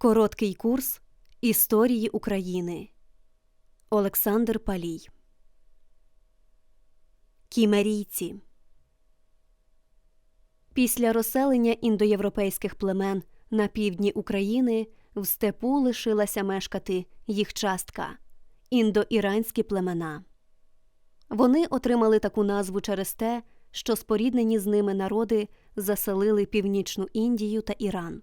Короткий курс історії України. Олександр Палій. Кімерійці. Після розселення індоєвропейських племен на півдні України в степу лишилася мешкати їх частка індоіранські племена. Вони отримали таку назву через те, що споріднені з ними народи заселили північну Індію та Іран.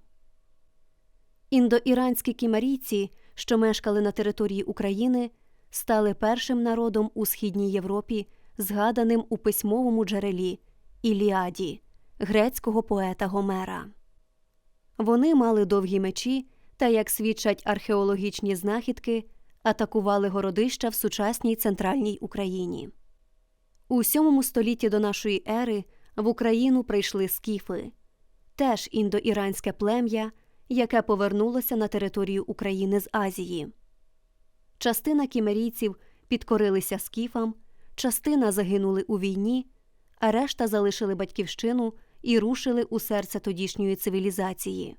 Індоіранські кімарійці, що мешкали на території України, стали першим народом у східній Європі, згаданим у письмовому джерелі Іліаді грецького поета Гомера. Вони мали довгі мечі та, як свідчать археологічні знахідки, атакували городища в сучасній центральній Україні. У VII столітті до нашої ери в Україну прийшли скіфи, теж індоіранське плем'я, яке повернулося на територію України з Азії. Частина кімерійців підкорилися скіфам, частина загинули у війні, а решта залишили батьківщину і рушили у серце тодішньої цивілізації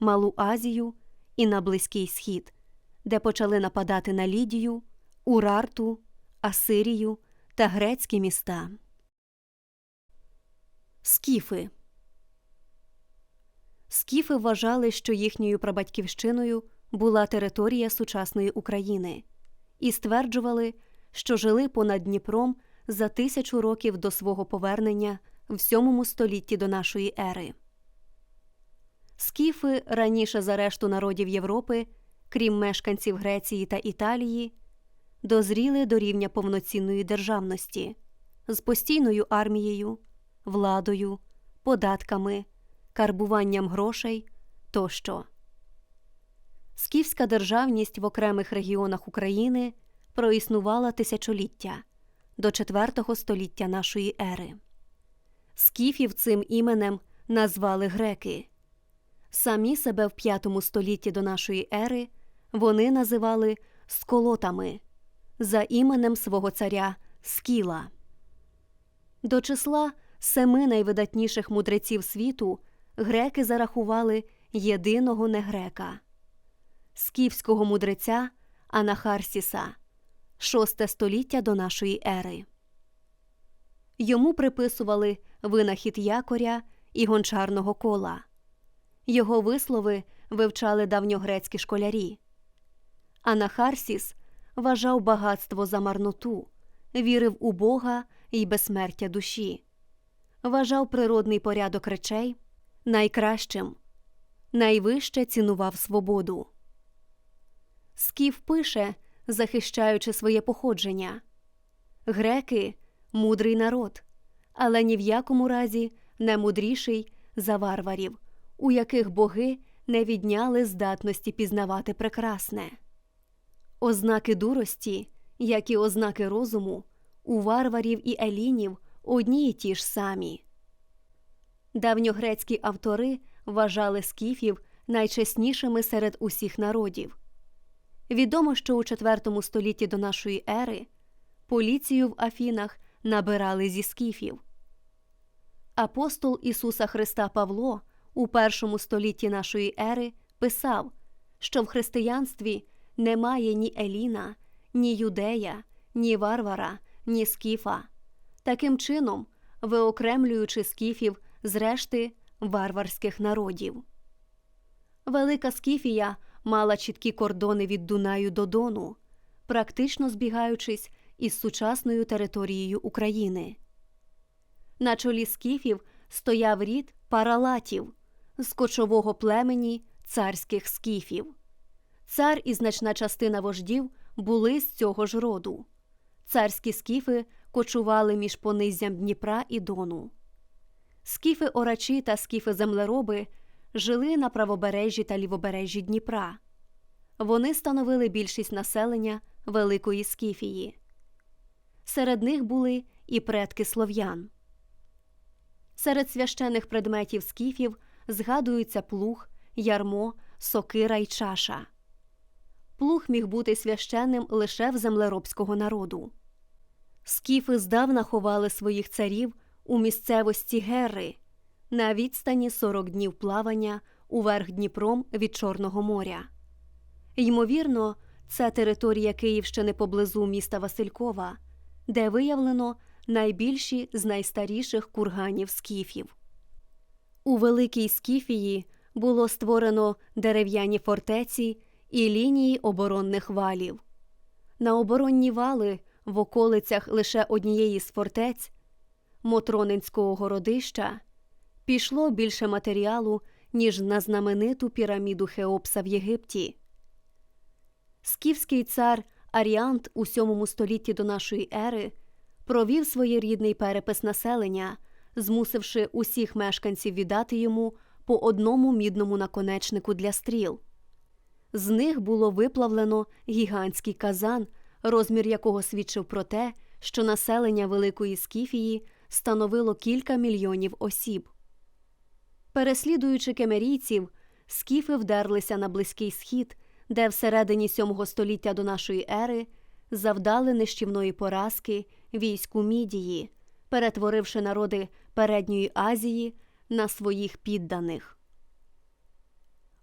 Малу Азію і на Близький Схід, де почали нападати на Лідію, Урарту, Асирію та грецькі міста. Скіфи Скіфи вважали, що їхньою прабатьківщиною була територія сучасної України, і стверджували, що жили понад Дніпром за тисячу років до свого повернення в VII столітті до нашої ери. Скіфи раніше за решту народів Європи, крім мешканців Греції та Італії, дозріли до рівня повноцінної державності з постійною армією, владою, податками, карбуванням грошей тощо. Скіфська державність в окремих регіонах України проіснувала тисячоліття до IV століття нашої ери. Скіфів цим іменем назвали греки. Самі себе в V столітті до нашої ери вони називали сколотами за іменем свого царя Скіла. До числа семи найвидатніших мудреців світу греки зарахували єдиного негрека скіфського мудреця Анахарсіса, шосте століття до нашої ери. Йому приписували винахід якоря і гончарного кола. Його вислови вивчали давньогрецькі школярі. Анахарсіс вважав багатство за марноту, вірив у Бога і безсмертя душі, вважав природний порядок речей найкращим, найвище цінував свободу. Скіф пише, захищаючи своє походження Греки мудрий народ, але ні в якому разі не мудріший за варварів, у яких боги не відняли здатності пізнавати прекрасне. Ознаки дурості, як і ознаки розуму, у варварів і елінів одні й ті ж самі. Давньогрецькі автори вважали скіфів найчеснішими серед усіх народів. Відомо, що у IV столітті до нашої ери поліцію в Афінах набирали зі скіфів. Апостол Ісуса Христа Павло у першому столітті нашої ери писав, що в християнстві немає ні Еліна, ні юдея, ні варвара, ні скіфа, таким чином виокремлюючи скіфів з решти варварських народів. Велика Скіфія мала чіткі кордони від Дунаю до Дону, практично збігаючись із сучасною територією України. На чолі скіфів стояв рід паралатів з кочового племені царських скіфів. Цар і значна частина вождів були з цього ж роду. Царські скіфи кочували між понизям Дніпра і Дону. Скіфи орачі та скіфи землероби жили на правобережжі та лівобережжі Дніпра. Вони становили більшість населення Великої Скіфії. Серед них були і предки слов'ян. Серед священих предметів скіфів згадуються плуг, ярмо, сокира й чаша. Плуг міг бути священним лише в землеробського народу. Скіфи здавна ховали своїх царів у місцевості Герри на відстані 40 днів плавання уверх Дніпром від Чорного моря. Ймовірно, це територія Київщини поблизу міста Василькова, де виявлено найбільші з найстаріших курганів скіфів. У Великій Скіфії було створено дерев'яні фортеці і лінії оборонних валів. На оборонні вали в околицях лише однієї з фортець Мотронинського городища пішло більше матеріалу, ніж на знамениту піраміду Хеопса в Єгипті. Скіфський цар Аріант у сьомому столітті до нашої ери провів своєрідний перепис населення, змусивши усіх мешканців віддати йому по одному мідному наконечнику для стріл. З них було виплавлено гігантський казан, розмір якого свідчив про те, що населення Великої Скіфії становило кілька мільйонів осіб. Переслідуючи кемерійців, скіфи вдерлися на Близький Схід, де всередині сьомого століття до нашої ери завдали нищівної поразки війську Мідії, перетворивши народи Передньої Азії на своїх підданих.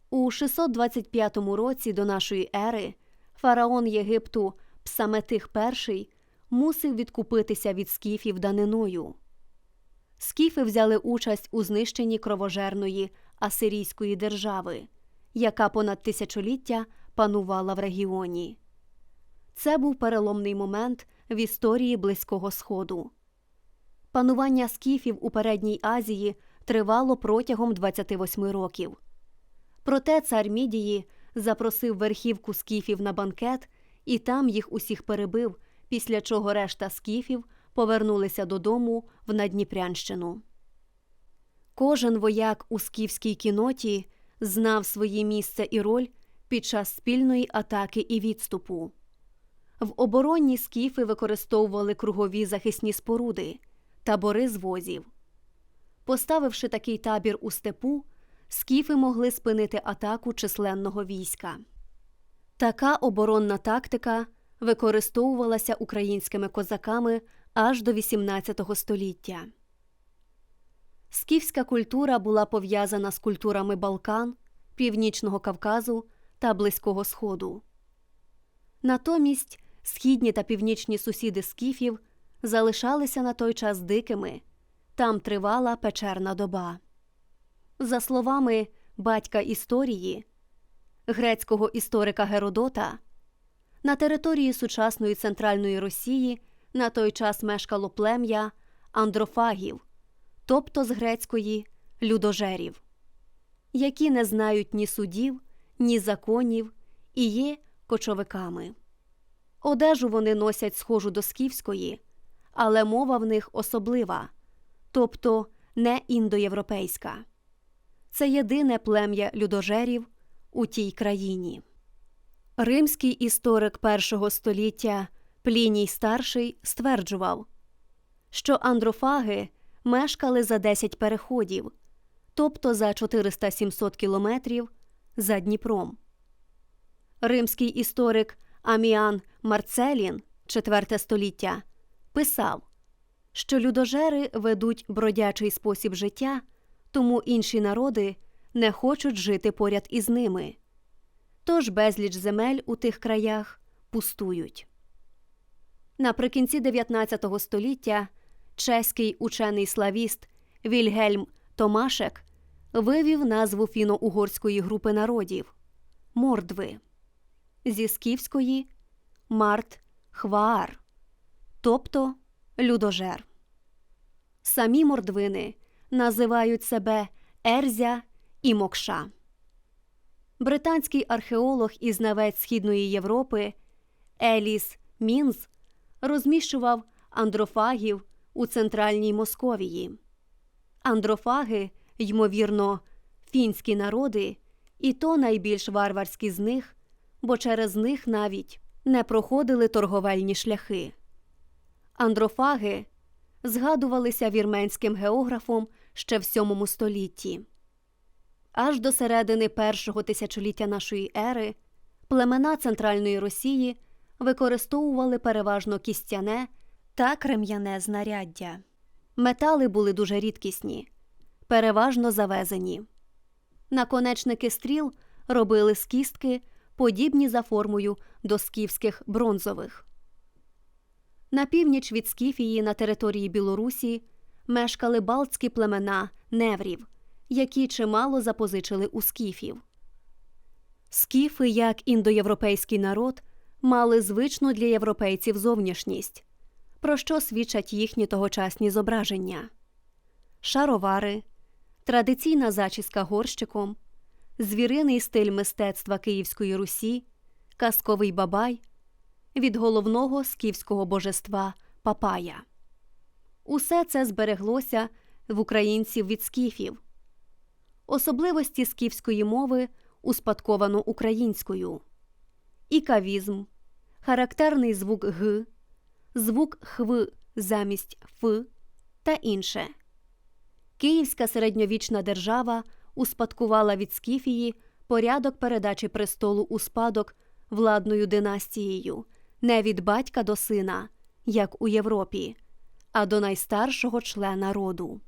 У 625 році до нашої ери фараон Єгипту Псаметих І мусив відкупитися від скіфів даниною. Скіфи взяли участь у знищенні кровожерної асирійської держави, яка понад тисячоліття панувала в регіоні. Це був переломний момент в історії Близького Сходу. Панування скіфів у Передній Азії тривало протягом 28 років. Проте цар Мідії запросив верхівку скіфів на банкет і там їх усіх перебив, після чого решта скіфів повернулися додому в Надніпрянщину. Кожен вояк у скіфській кіноті знав своє місце і роль під час спільної атаки і відступу. В обороні скіфи використовували кругові захисні споруди, табори з возів. Поставивши такий табір у степу, скіфи могли спинити атаку численного війська. Така оборонна тактика використовувалася українськими козаками аж до XVIII століття. Скіфська культура була пов'язана з культурами Балкан, Північного Кавказу та Близького Сходу. Натомість східні та північні сусіди скіфів залишалися на той час дикими, там тривала печерна доба. За словами батька історії, грецького історика Геродота, на території сучасної центральної Росії на той час мешкало плем'я андрофагів, тобто з грецької людожерів, які не знають ні судів, ні законів і є кочовиками. Одежу вони носять схожу до скіфської, але мова в них особлива, тобто не індоєвропейська. Це єдине плем'я людожерів у тій країні. Римський історик першого століття Пліній старший стверджував, що андрофаги мешкали за 10 переходів, тобто за 400-700 кілометрів за Дніпром. Римський історик Аміан Марцелін, IV століття, писав, що людожери ведуть бродячий спосіб життя, тому інші народи не хочуть жити поряд із ними. Тож безліч земель у тих краях пустують. Наприкінці 19 століття чеський учений славіст Вільгельм Томашек вивів назву фіно-угорської групи народів мордви зі скіфської март хваар, тобто людожер. Самі мордвини називають себе Ерзя і Мокша. Британський археолог і знавець Східної Європи Еліс Мінз розміщував андрофагів у центральній Московії. Андрофаги, ймовірно, фінські народи, і то найбільш варварські з них, бо через них навіть не проходили торговельні шляхи. Андрофаги згадувалися вірменським географом ще в сьомому столітті. Аж до середини першого тисячоліття нашої ери племена Центральної Росії використовували переважно кістяне та крем'яне знаряддя. Метали були дуже рідкісні, переважно завезені. Наконечники стріл робили з кістки, подібні за формою до скіфських бронзових. На північ від Скіфії на території Білорусі мешкали балтські племена неврів, які чимало запозичили у скіфів. Скіфи, як індоєвропейський народ, мали звичну для європейців зовнішність, про що свідчать їхні тогочасні зображення: шаровари, традиційна зачіска горщиком, звіриний стиль мистецтва Київської Русі, казковий бабай від головного скіфського божества Папая. Усе це збереглося в українців від скіфів. Особливості скіфської мови успадковано українською. Ікавізм, характерний звук г, звук хв замість ф та інше. Київська середньовічна держава успадкувала від Скіфії порядок передачі престолу у спадок владною династією не від батька до сина, як у Європі, а до найстаршого члена роду.